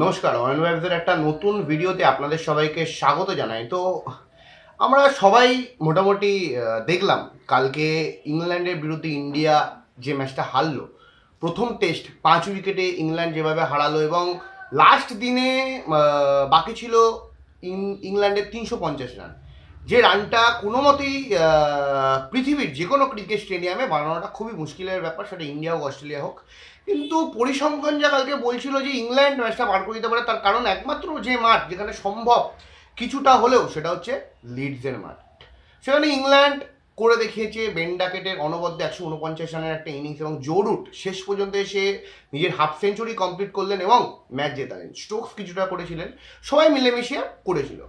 নমস্কার অয়ন ওয়েবসের একটা নতুন ভিডিওতে আপনাদের সবাইকে স্বাগত জানাই। তো, আমরা সবাই মোটামুটি দেখলাম কালকে ইংল্যান্ডের বিরুদ্ধে ইন্ডিয়া যে ম্যাচটা হারলো, প্রথম টেস্ট পাঁচ উইকেটে ইংল্যান্ড যেভাবে হারালো এবং লাস্ট দিনে বাকি ছিল ইংল্যান্ডের তিনশো পঞ্চাশ রান। যে রানটা কোনো মতেই পৃথিবীর যে কোনো ক্রিকেট স্টেডিয়ামে বানানোটা খুবই মুশকিলের ব্যাপার, সেটা ইন্ডিয়া হোক, অস্ট্রেলিয়া হোক। কিন্তু পরিসংখ্যান যা কালকে বলছিল যে ইংল্যান্ড ম্যাচটা বার করে দিতে পারে, তার কারণ একমাত্র যে মাঠ যেখানে সম্ভব কিছুটা হলেও, সেটা হচ্ছে লিডসের মাঠ। সেখানে ইংল্যান্ড করে দেখিয়েছে বেন্ডাকেটের অনবদ্য একশো উনপঞ্চাশ রানের একটা ইনিংস এবং জোরুট শেষ পর্যন্ত এসে নিজের হাফ সেঞ্চুরি কমপ্লিট করলেন এবং ম্যাচ জেতালেন। স্টোকস কিছুটা করেছিলেন। সবাই মিলেমিশে করেছিল।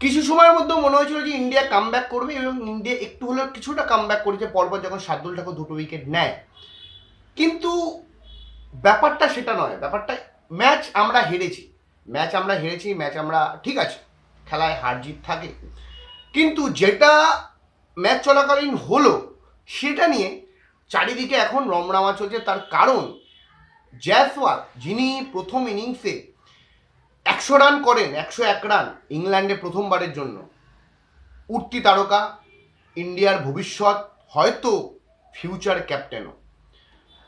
কিছু সময়ের মধ্যে মনে হয়েছিল যে ইন্ডিয়া কাম করবে এবং ইন্ডিয়া একটু হলেও কিছুটা কাম করেছে, পরপর যখন শার্দুল ঠাকুর দুটো উইকেট নেয়। কিন্তু ব্যাপারটা সেটা নয়, ব্যাপারটা ম্যাচ আমরা হেরেছি। ম্যাচ আমরা হেরেছি ম্যাচ আমরা, ঠিক আছে, খেলায় হার জিত থাকে। কিন্তু যেটা ম্যাচ চলাকালীন হলো, সেটা নিয়ে চারিদিকে এখন রমরামা চলছে। তার কারণ জয়সওয়াল যিনি প্রথম ইনিংসে একশো রান করেন, একশো এক রান ইংল্যান্ডে প্রথমবারের জন্য। উঠতি তারকা, ইন্ডিয়ার ভবিষ্যৎ, হয়তো ফিউচার ক্যাপ্টেনও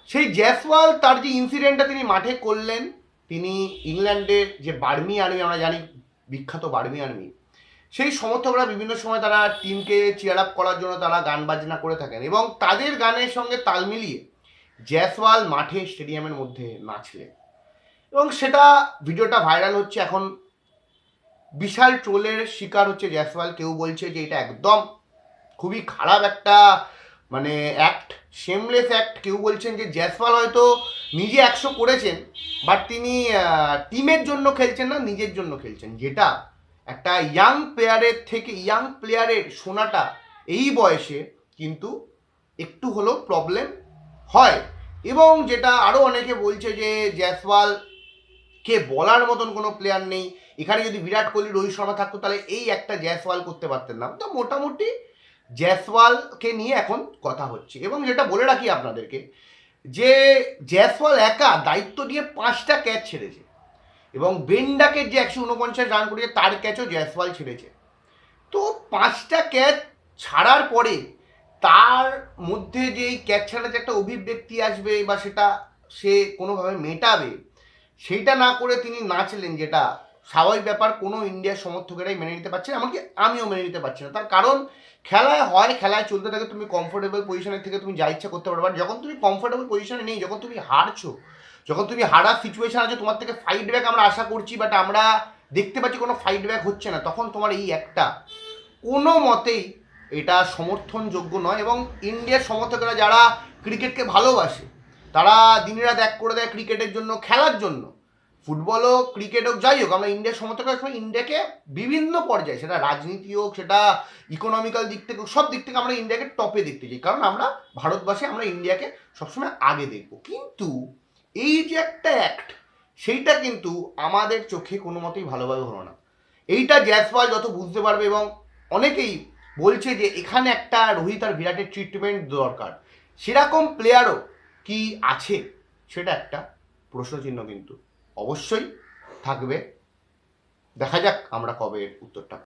সেই জয়সওয়াল, তার যে ইনসিডেন্টটা তিনি মাঠে করলেন, তিনি ইংল্যান্ডের যে বার্মি আর্মি আমরা জানি, বিখ্যাত বার্মি আর্মি সেই সমর্থকরা বিভিন্ন সময় তারা টিমকে চেয়ার আপ করার জন্য তারা গান বাজনা করে থাকেন এবং তাদের গানের সঙ্গে তাল মিলিয়ে জয়সওয়াল মাঠে স্টেডিয়ামের মধ্যে নাচলেন। এবং সেটা ভিডিওটা ভাইরাল হচ্ছে এখন। বিশাল ট্রোলের শিকার হচ্ছে জয়সওয়াল। কেউ বলছে যে এটা একদম খুবই খারাপ একটা মানে অ্যাক্ট শেমলেস অ্যাক্ট কেউ বলছেন যে জয়সওয়াল হয়তো নিজে একশো করেছেন বাট তিনি টিমের জন্য খেলছেন না, নিজের জন্য খেলছেন। যেটা একটা ইয়াং প্লেয়ারের থেকে ইয়াং প্লেয়ারের শোনাটা এই বয়সে কিন্তু একটু হলেও প্রবলেম হয়। এবং যেটা আরও অনেকে বলছে যে জয়সওয়াল কে বলার মতন কোনো প্লেয়ার নেই। এখানে যদি বিরাট কোহলি, রোহিত শর্মা থাকতো, তাহলে এই একটা জয়সওয়াল করতে পারতেন না। তো মোটামুটি জয়সওয়ালকে নিয়ে এখন কথা হচ্ছে। এবং যেটা বলে রাখি আপনাদেরকে, যে জয়সওয়াল একা দায়িত্ব দিয়ে পাঁচটা ক্যাচ ছেড়েছে। এবং বেন্ডাকে যে একশো উনপঞ্চাশ রান করেছে, তার ক্যাচও জয়সওয়াল ছেড়েছে। তো পাঁচটা ক্যাচ ছাড়ার পরে তার মধ্যে যে এই ক্যাচ ছাড়া যে একটা অভিব্যক্তি আসবে বা সেটা সে কোনোভাবে মেটাবে সেইটা না করে তিনি নাচলেন যেটা স্বাভাবিক ব্যাপার, কোনো ইন্ডিয়ার সমর্থকেরাই মেনে নিতে পারছে না, এমনকি আমিও মেনে নিতে পারছি না। তার কারণ, খেলায় হয়, খেলায় চলতে থাকে, তুমি কমফোর্টেবল পজিশনের থেকে তুমি যা ইচ্ছা করতে পারবে। আর যখন তুমি কমফোর্টেবল পজিশনে নেই, যখন তুমি হারছো, যখন তুমি হারার সিচুয়েশন আছে, তোমার থেকে ফাইট ব্যাক আমরা আশা করছি বাট আমরা দেখতে পাচ্ছি কোনো ফাইট ব্যাক হচ্ছে না। তখন তোমার এই একটা, কোনো মতেই এটা সমর্থনযোগ্য নয়। এবং ইন্ডিয়ার সমর্থকেরা যারা ক্রিকেটকে ভালোবাসে তারা দিনরাত এক করে দেয় ক্রিকেটের জন্য, খেলার জন্য। ফুটবল হোক ক্রিকেট হোক, যাই হোক, আমরা ইন্ডিয়ার সমর্থকরা সময় ইন্ডিয়াকে বিভিন্ন পর্যায়ে, সেটা রাজনীতি হোক, সেটা ইকোনমিক্যাল দিক থেকে সব দিক থেকে আমরা ইন্ডিয়াকে টপে দেখতে চাই। কারণ আমরা ভারতবাসী আমরা ইন্ডিয়াকে সবসময় আগে দেখব। কিন্তু এই যে একটা অ্যাক্ট সেইটা কিন্তু আমাদের চোখে কোনো মতেই ভালোভাবে হলো না। এইটা জয়সওয়াল যত বুঝতে পারবে এবং অনেকেই বলছে যে, এখানে একটা রোহিত আর বিরাটের ট্রিটমেন্ট দরকার। সেরকম প্লেয়ারও কি আছে সেটা একটা প্রশ্নচিহ্ন কিন্তু অবশ্যই থাকবে। দেখা যাক আমরা কবে এর উত্তরটা